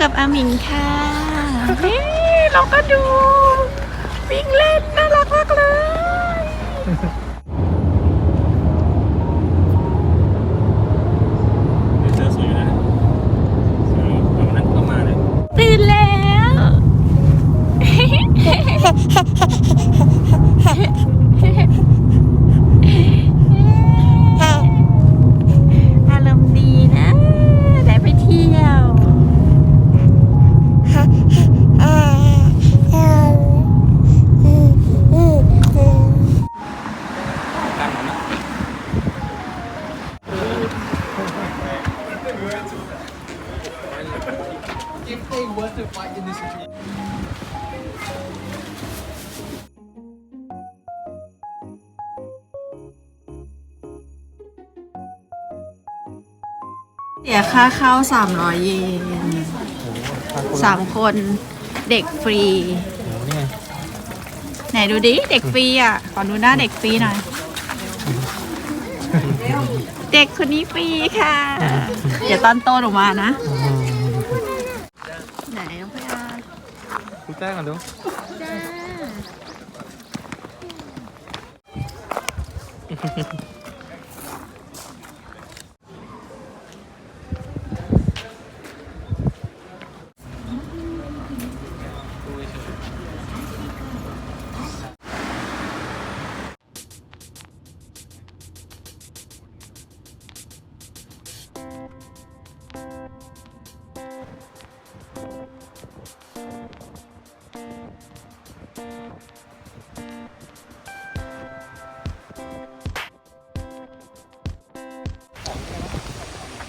กับอาหมิงค่ะ นี่เราก็ดู วิ่งเล่นน่ารัก เสียค่าเข้า300เยนสามคนเด็กฟรี นี่ไงไหนดูดิ เด็กฟรีอะ ขอดูหน้าเด็กฟรีหน่อย เด็กคนนี้ฟรีค่ะ เดี๋ยวตอนโตหนูมานะ ไหนน้องพยาคุณแจ้งกันดูจ้า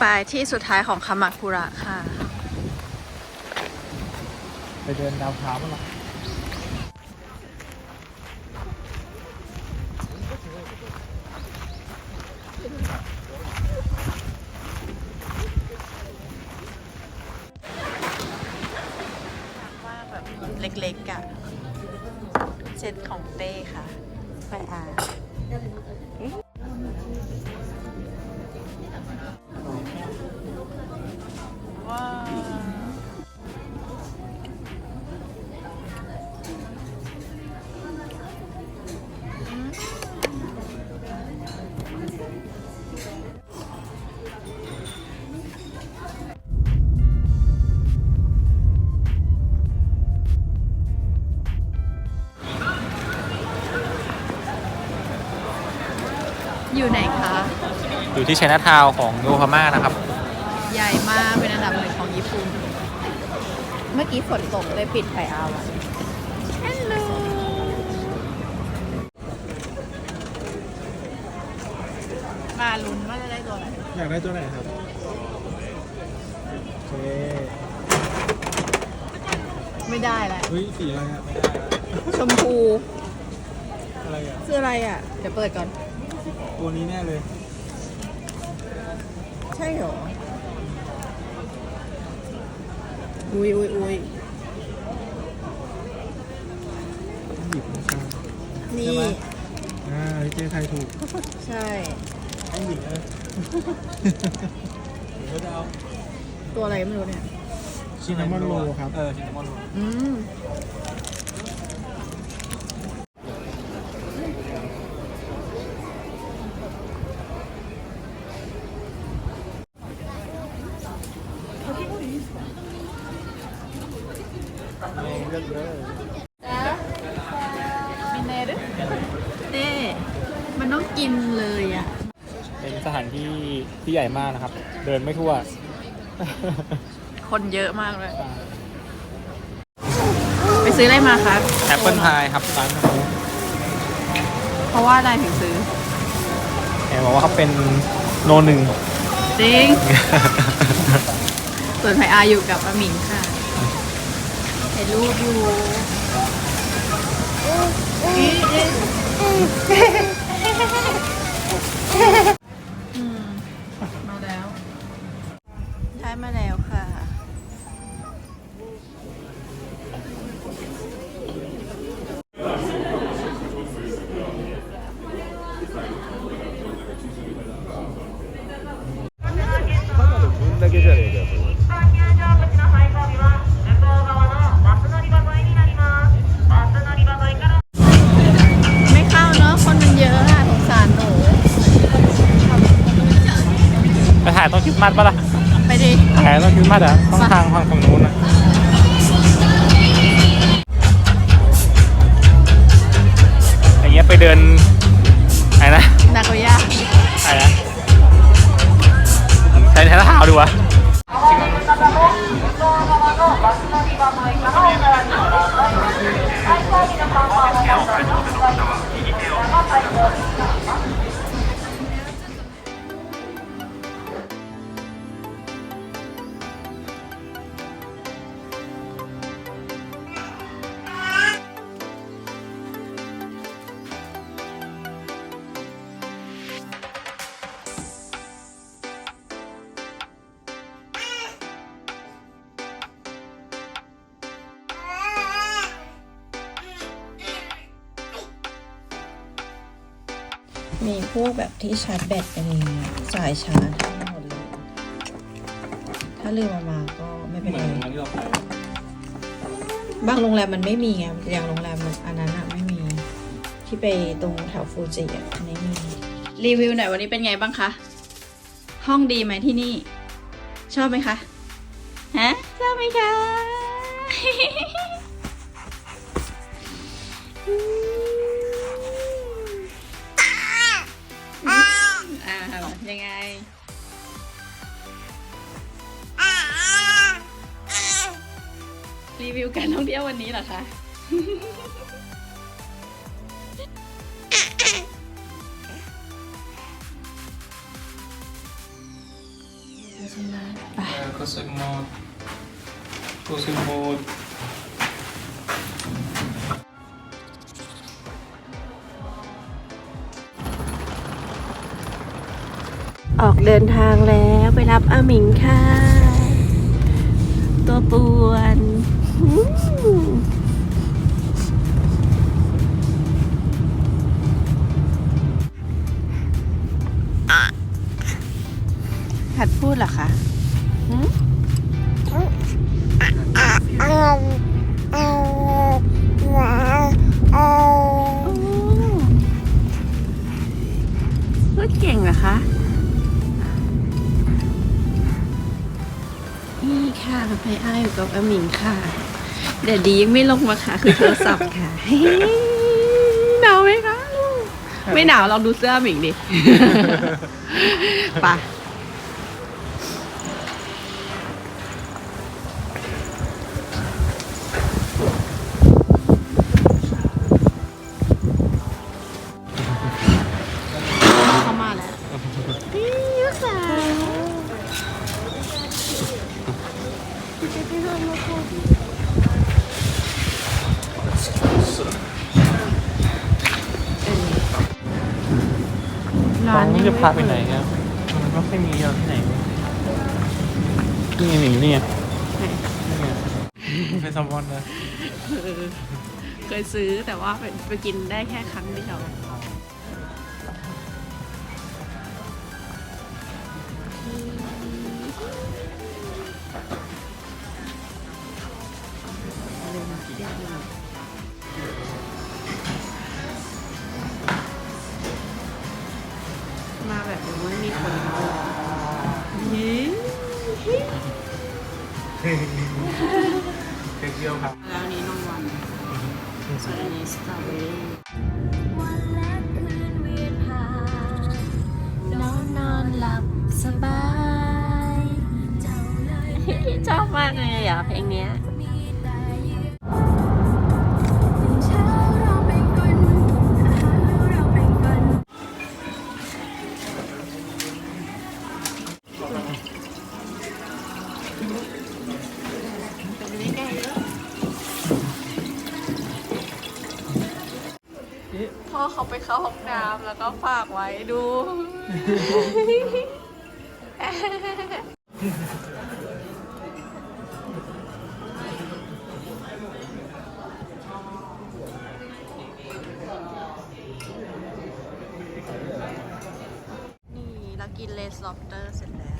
ไปที่สุดท้ายของคามาคุระค่ะ ไปเดินดาวเท้ามั้งหรอว่าแบบเล็กๆอะเซตของเต้ค่ะ ไปอ่าน อยู่ไหนคะ อยู่ที่ชนะทาวของโยฮาม่านะครับ ใหญ่มากเป็นอันดับหนึ่งของญี่ปุ่น เมื่อกี้ฝนตกเลยปิดไฟเอาอะฮัลโหลมาลุ้นว่าจะได้ตัวอะไรอยากได้ตัวไหนครับ โอเคไม่ได้แหละเฮ้ยสีอะไรอะไม่ได้ชมพูอะไรอะคืออะไรอะ เดี๋ยวเปิดก่อน ตัวนี้แน่เลย ใช่เหรอ อุ้ยอุ้ยอุ้ยหยิบไม่ใช่นี่ อ่าเจ๊ไทยถูกใช่ไอ้หญิงเออหรือว่าจะเอาตัวอะไรไม่รู้เนี่ย ชินนามอนโรครับ เออชินนามอนโรอืม เลือกเลย มินเนรุเต้ มันต้องกินเลยอะ เป็นสถานที่ที่ใหญ่มากนะครับ เดินไม่ทั่ว คนเยอะมากเลย ไปซื้ออะไรมาครับ แอปเปิลพายครับร้านนี้เพราะว่าอะไรถึงซื้อ แอบบอกว่าเขาเป็นโนหนึ่ง จริง ส่วนไพอาอยู่กับอาหมิงค่ะถ่ายรูปอยู่ อีอื ははははっ。 ถ่ายต้นคริสต์มาสปะล่ะไปดิถ่ายต้นคริสต์มาสอะต้องทางฝั่งฝั่งนู้นนะอย่างเงี้ยไปเดินอะไรนะนาโกย่าอะไรนะใช้ใช้เท้าดูวะ มีพวกแบบที่ชาร์จแบตอะไรอย่างเงี้ยสายชาร์จทั้งหมดเลย ถ้าลืมเอามาก็ไม่เป็นเหมืไรอนที่เราไปบางโรงแรมมันไม่มีไงอย่างโรงแรมมันอันนั้นอะไม่มี ที่ไปตรงแถวฟูจิอะอันนี้มี รีวิวหน่อยวันนี้เป็นไงบ้างคะ ห้องดีไหมที่นี่ ชอบไหมคะ ฮะ ชอบไหมคะ ยังไง รีวิวการท่องเที่ยววันนี้เหรอคะก็สึ ออกเดินทางแล้วไปรับอาหมิงค่ะ ตัวป่วนอืมหัดพูดเหรอคะพูีค่ะไปอ้ายอยู่กับอามิงค่ะเดี๋ยวดียังไม่ลงมาค่ะ คือโทรศัพท์ค่ะหนาวไหมคะลูกไม่หนาวลองดูเสื้ออามิงดิ ไป จะพาไปไหนครับมันไม่ค่อยมีเราที่ไหนนี่ไงหนีนี่ไงนี่ไงไปซัมวอนนะเคยซื้อแต่ว่าไปไปกินได้แค่ครั้งเดียว ชอบมากเลยอะเพลงเนี้ยพ่อเขาไปเข้าห้องน้ำแล้วก็ฝากไว้ดู กินเลสลอบเตอร์เสร็จแล้ว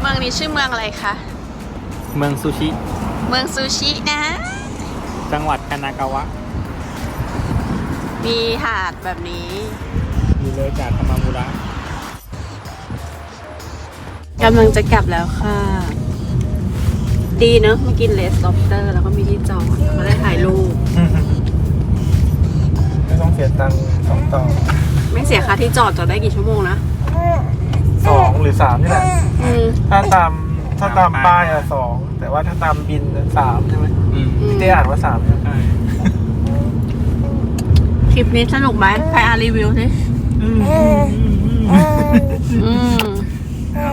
เมืองนี้ชื่อเมืองอะไรคะ เมืองซูชิ เมืองซูชินะ จังหวัดคานากาวะ มีหาดแบบนี้ อยู่เลยจากคามามุระกำลังจะกลับแล้วค่ะ ดีเนอะมากินเลสล็อบสเตอร์ แล้วก็มีที่จอดแล้วก็ได้ถ่ายรูป ไม่ต้องเสียตังค์สองต่อไม่เสียค่าที่จอดจอดได้กี่ชั่วโมงนะ สองหรือสามนี่แหละ อืม ถ้าตาม ถ้าตามป้ายอะสองแต่ว่าถ้าตามบินอะสามใช่ไหมอืมพี่เต้อ่านว่าสามใช่ไหมใช่คลิปนี้สนุกไหมใครอ่านรีวิวสิอืม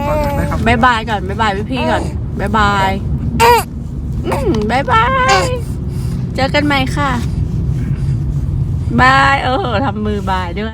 ตอนนั้นได้คำบายบายก่อนบายบายพี่พี่ๆก่อนบายบายอืมบายบาย เจอกันใหม่ค่ะบายเออทำมือบายด้วย